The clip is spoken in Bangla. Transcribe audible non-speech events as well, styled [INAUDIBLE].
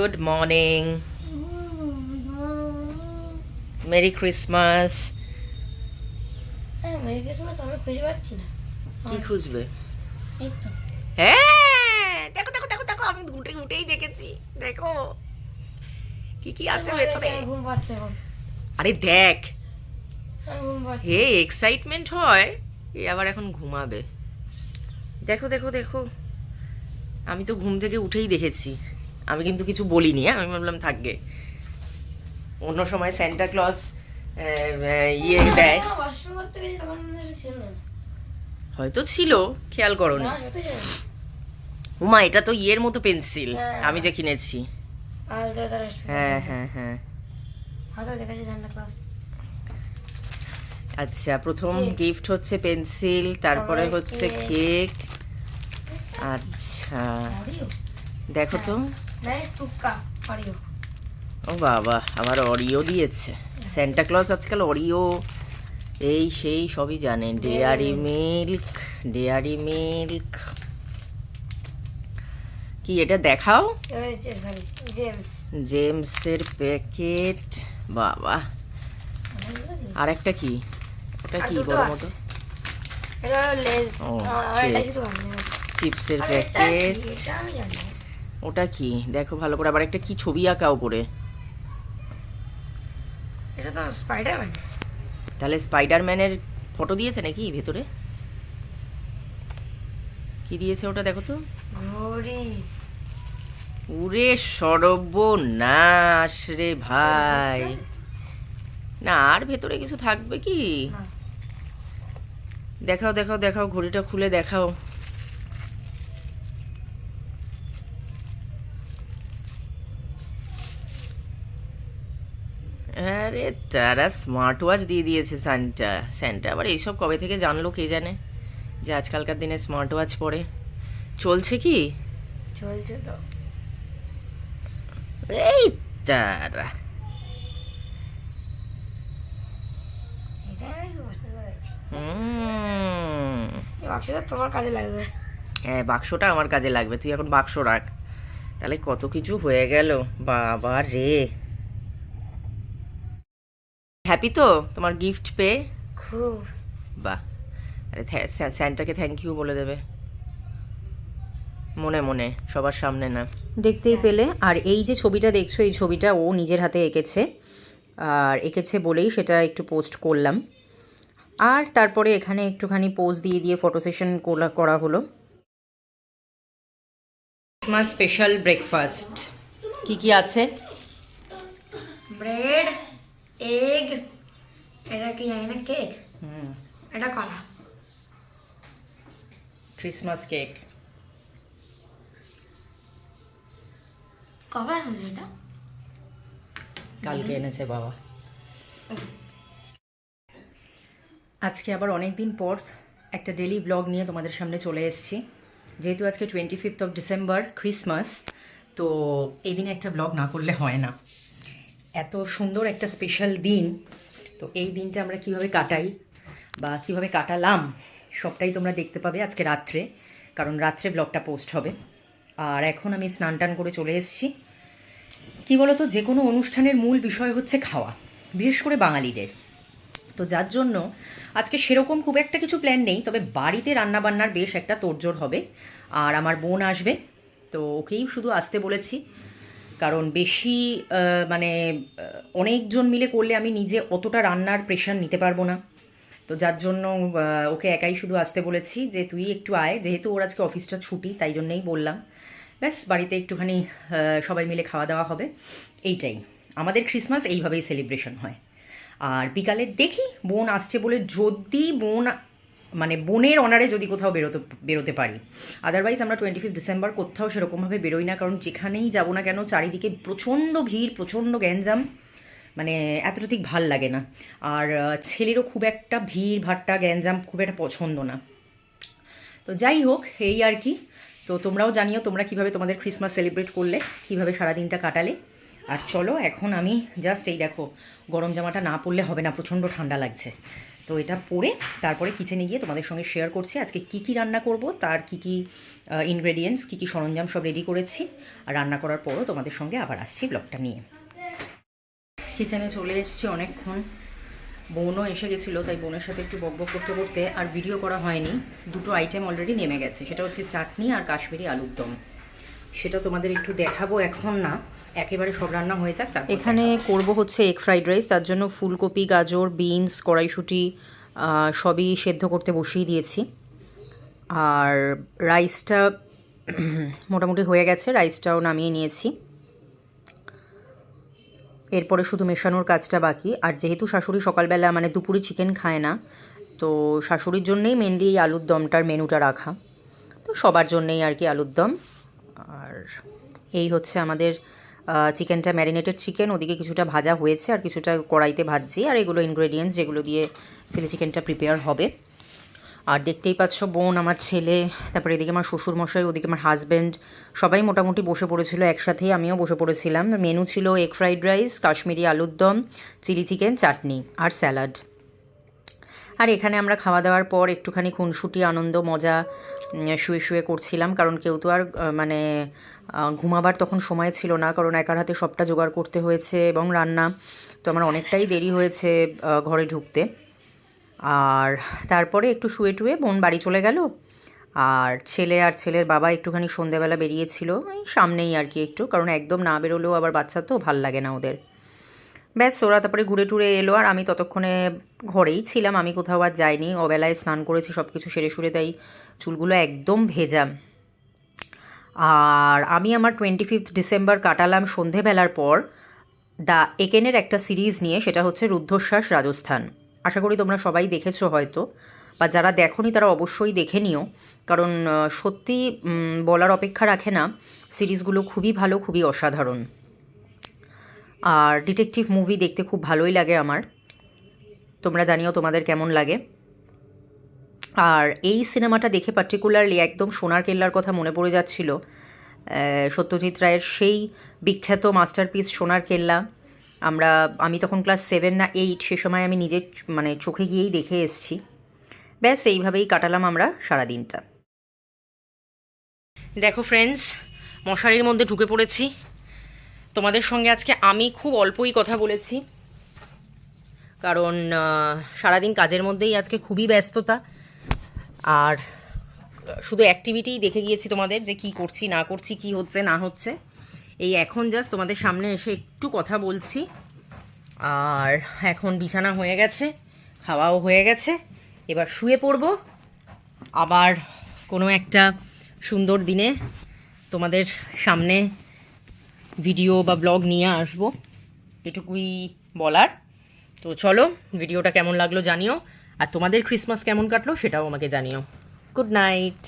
গুড মর্নিং মেরি ক্রিসমাস হ্যাঁ মেরি ক্রিসমাস আমি খুঁজে পাচ্ছি না। কি খুঁজবে? এই তো। হ্যাঁ দেখো দেখো দেখো দেখো আমি উঠে উঠেই দেখেছি। দেখো। কি কি আছে ভেতরে? ঘুম পাচ্ছে এখন। আরে দেখ। হে এক্সাইটমেন্ট হয়। এ আবার এখন ঘুমাবে। দেখো দেখো দেখো। আমি তো ঘুম থেকে উঠেই দেখেছি। আমি কিন্তু কিছু বলিনি হ্যাঁ? আমি ভাবলাম থাকবে অন্য সময় স্যান্টা ক্লজ ইয়ে দেয়। হয়তো ছিল খেয়াল করো না। উমা এটা তো ইয়ের মতো পেন্সিল হ্যাঁ। আমি যে কিনেছি। হ্যাঁ হ্যাঁ হ্যাঁ। ক্লাস আচ্ছা প্রথম গিফট হচ্ছে পেন্সিল তারপরে হচ্ছে কেক আচ্ছা। দেখো তো। অরিও ও বাবা আবার অরিও দিয়েছে। স্যান্টা ক্লজ আজকাল অরিও এই সেই সবই জানে ডেয়ারি মিল্ক ডেয়ারি মিল্ক কি এটা দেখাও? জেমস জেমসের প্যাকেট বাবা। আর একটা কি ওটা কি? বড় মতো চিপসের প্যাকেট। ওটা কি? দেখো ভালো করে আবার একটা কি ছবি আঁকা উপরে এটা তো স্পাইডারম্যান তাহলে স্পাইডারম্যানের ফটো দিয়েছে নাকি ভেতরে? কি দিয়েছে ওটা দেখো তো? ঘড়ি। উরে সর্বনাশ রে ভাই। না আর ভেতরে কিছু থাকবে কি? দেখাও দেখাও দেখাও ঘড়িটা খুলে দেখাও। আরে তারা স্মার্ট ওয়াচ দিয়ে দিয়েছে স্যান্টা স্যান্টা আবার এইসব কবে থেকে জানলো কে জানে যে আজকালকার দিনে স্মার্ট ওয়াচ পরে? চলছে কি? চলছে তো। এই তারা। বাক্সটা তোমার কাজে লাগবে। হ্যাঁ বাক্সটা আমার কাজে লাগবে। তুই এখন বাক্স রাখ। তাহলে কত কিছু হয়ে গেল। বাবা রে। হ্যাপি তো? তোমার গিফট পেয়ে? খুব। বাহ। আরে স্যান্টাকে থ্যাংক ইউ বলে দেবে। মনে মনে সবার সামনে না। দেখতেই পেলে। আর এই যে ছবিটা দেখছ এই ছবিটা ও নিজের হাতে এঁকেছে। আর এঁকেছে বলেই সেটা একটু পোস্ট করলাম। আর তারপরে এখানে একটুখানি পোজ দিয়ে দিয়ে ফটো সেশন করা হলো। ক্রিসমাস স্পেশাল ব্রেকফাস্ট কি কি আছে? কি জানি না কেক হুম এটা কলা ক্রিসমাস কেক কবে আনলে এটা কালকে এনেছে বাবা আজকে আবার অনেক দিন পর একটা ডেলি ব্লগ নিয়ে তোমাদের সামনে চলে এসেছি। যেহেতু আজকে twenty fifth of December Christmas তো এই দিনে একটা ব্লগ না করলে হয় না। এত সুন্দর একটা স্পেশাল দিন। তো এই দিনটা আমরা কীভাবে কাটাই বা কীভাবে কাটালাম, সবটাই তোমরা দেখতে পাবে আজকে রাত্রে, কারণ রাত্রে ব্লগটা পোস্ট হবে। আর এখন আমি স্নান টান করে চলে এসেছি। কি বলতো, যে কোনো অনুষ্ঠানের মূল বিষয় হচ্ছে খাওয়া, বিশেষ করে বাঙালিদের। তো যার জন্য আজকে সেরকম খুব একটা কিছু প্ল্যান নেই, তবে বাড়িতে রান্নাবান্নার বেশ একটা তোড়জোড় হবে। আর আমার বোন আসবে, তো ওকেই শুধু আসতে বলেছি। কারণ বেশি মানে অনেকজন মিলে করলে আমি নিজে অতটা রান্নার প্রেশার নিতে পারব না। তো যার জন্য ওকে একাই শুধু আসতে বলেছি যে, তুই একটু আয়। যেহেতু ওর আজকে অফিসটা ছুটি, তাই জন্যেই বললাম। ব্যাস, বাড়িতে একটুখানি সবাই মিলে খাওয়া দাওয়া হবে। এইটাই। আমাদের ক্রিসমাস এইভাবেই সেলিব্রেশন হয়। আর বিকালে দেখি, বোন আসছে বলে যদি বোন মানে বোনের অনারে যদি কোথাও বেরোতে বেরোতে পারি। আদারওয়াইজ আমরা টোয়েন্টি ফিফ ডিসেম্বর কোথাও সেরকমভাবে বেরোই না, কারণ যেখানেই যাব না কেন চারিদিকে প্রচণ্ড ভিড়, প্রচণ্ড গ্যাঞ্জাম মানে এতটা ঠিক ভালো লাগে না। আর ছেলেরও খুব একটা ভিড়, ভাট্টা, গ্যাঞ্জাম খুব একটা পছন্দ না। তো যাই হোক, এই আর কি। তো তোমরাও জানিও তোমরা কীভাবে তোমাদের ক্রিসমাস সেলিব্রেট করলে, কীভাবে সারাদিনটা কাটালে। আর চলো, এখন আমি জাস্ট এই দেখো, গরম জামাটা না পরলে হবে না, প্রচণ্ড ঠান্ডা লাগছে। তো এটা পরে তারপরে কিচেনে গিয়ে তোমাদের সঙ্গে শেয়ার করছি আজকে কি কি রান্না করব, তার কি কি ইনগ্রেডিয়েন্টস কি কি সরঞ্জাম সব রেডি করেছি আর রান্না করার পরও তোমাদের সঙ্গে আবার আসছি ব্লগটা নিয়ে। কিচেনে চলে এসেছি অনেকক্ষণ। বোনও এসে গেছিল, তাই বোনের সাথে একটু বকবক করতে করতে আর ভিডিও করা হয়নি। দুটো আইটেম অলরেডি নেমে গেছে, সেটা হচ্ছে চাটনি আর কাশ্মীরি আলুর দম। সেটা তোমাদের একটু দেখাবো এখন না। একেবারে সব রান্না হয়ে যাক তারপর এখানে করব হচ্ছে এগ ফ্রাইড রাইস তার জন্য ফুলকপি গাজর বিনস কড়াইশুঁটি সবই সেদ্ধ করতে বসিয়ে দিয়েছি। আর রাইসটা [CLEARS THROAT] মোটামুটি হয়ে গেছে রাইসটাও নামিয়ে নিয়েছি। এরপরে শুধু মেশানোর কাজটা বাকি আর যেহেতু শাশুড়ি সকালবেলা মানে দুপুরে চিকেন খায় না তো শাশুড়ির জন্যেই মেনলি এই আলুর দমটার মেনুটা রাখা। তো সবার জন্যেই আর কি আলুর দম। আর এই হচ্ছে আমাদের চিকেনটা ম্যারিনেটেড চিকেন ওদিকে কিছুটা ভাজা হয়েছে আর কিছুটা কড়াইতে ভাজছি। আর এগুলো ইনগ্রেডিয়েন্টস যেগুলো দিয়ে চিলি চিকেনটা প্রিপেয়ার হবে। আর দেখতেই পাচ্ছ বোন, আমার ছেলে, তারপরে এদিকে আমার শ্বশুরমশাই, ওদিকে আমার হাজব্যান্ড সবাই মোটামুটি বসে পড়েছিল একসাথেই, আমিও বসে পড়েছিলাম। মেনু ছিল এগ ফ্রাইড রাইস কাশ্মীরি আলুর দম চিলি চিকেন চাটনি আর স্যালাড আর এখানে আমরা খাওয়া দাওয়ার পর একটুখানি খুনসুটি, আনন্দ, মজা শুয়ে শুয়ে করছিলাম। কারণ কেউ তো আর মানে ঘুমাবার তখন সময় ছিল না। কারণ একার হাতে সবটা জোগাড় করতে হয়েছে এবং রান্না তো আমার অনেকটাই দেরি হয়েছে ঘরে ঢুকতে। আর তারপরে একটু শুয়ে টুয়ে বোন বাড়ি চলে গেল। আর ছেলে আর ছেলের বাবা একটুখানি সন্ধেবেলা বেরিয়েছিল সামনেই আর কি একটু। কারণ একদম না বেরোলেও আবার বাচ্চা তো, ভালো লাগে না ওদের। ব্যাস ওরা তারপরে ঘুরে টুরে এলো, আর আমি ততক্ষণে ঘরেই ছিলাম। আমি কোথাও আর যাইনি। অবেলায় স্নান করেছি সব কিছু সেরে সুরে তাই চুলগুলো একদম ভেজা। আর আমি আমার টোয়েন্টি ফিফথ ডিসেম্বর কাটালাম সন্ধেবেলার পর দ্য একেনের একটা সিরিজ নিয়ে, সেটা হচ্ছে রুদ্ধশ্বাস রাজস্থান। আশা করি তোমরা সবাই দেখেছ হয়তো, বা যারা দেখোনি তারা অবশ্যই দেখে নিও। কারণ সত্যি বলার অপেক্ষা রাখে না। সিরিজগুলো খুবই ভালো, খুবই অসাধারণ। আর ডিটেকটিভ মুভি দেখতে খুব ভালোই লাগে আমার। তোমরা জানিও তোমাদের কেমন লাগে। আর এই সিনেমাটা দেখে পার্টিকুলারলি একদম সোনার কেল্লার কথা মনে পড়ে যাচ্ছিল। সত্যজিৎ রায়ের সেই বিখ্যাত মাস্টারপিস সোনার কেল্লা। আমরা, আমি তখন ক্লাস সেভেন না এইট সে সময় আমি নিজের মানে চোখে গিয়েই দেখে এসেছি। ব্যাস, এইভাবেই কাটালাম আমরা সারাদিনটা। দেখো ফ্রেন্ডস মশারির মধ্যে ঢুকে পড়েছি। তোমাদের সঙ্গে আজকে আমি খুব অল্পই কথা বলেছি। কারণ সারাদিন কাজের মধ্যেই আজকে খুবই ব্যস্ততা। আর, শুধু অ্যাক্টিভিটিই দেখে গিয়েছি তোমাদের যে কি করছি, না করছি, কি হচ্ছে, না হচ্ছে। এই এখন জাস্ট তোমাদের সামনে এসে একটু কথা বলছি। আর, এখন বিছানা হয়ে গেছে, খাওয়াও হয়ে গেছে। এবার শুয়ে পড়ব। আবার কোনো একটা সুন্দর দিনে তোমাদের সামনে ভিডিও বা ব্লগ নিয়ে আসব। এটুকুই বলার। তো চলো ভিডিওটা কেমন লাগল জানিও। আর তোমাদের ক্রিসমাস কেমন কাটলো সেটাও আমাকে জানিও। Good night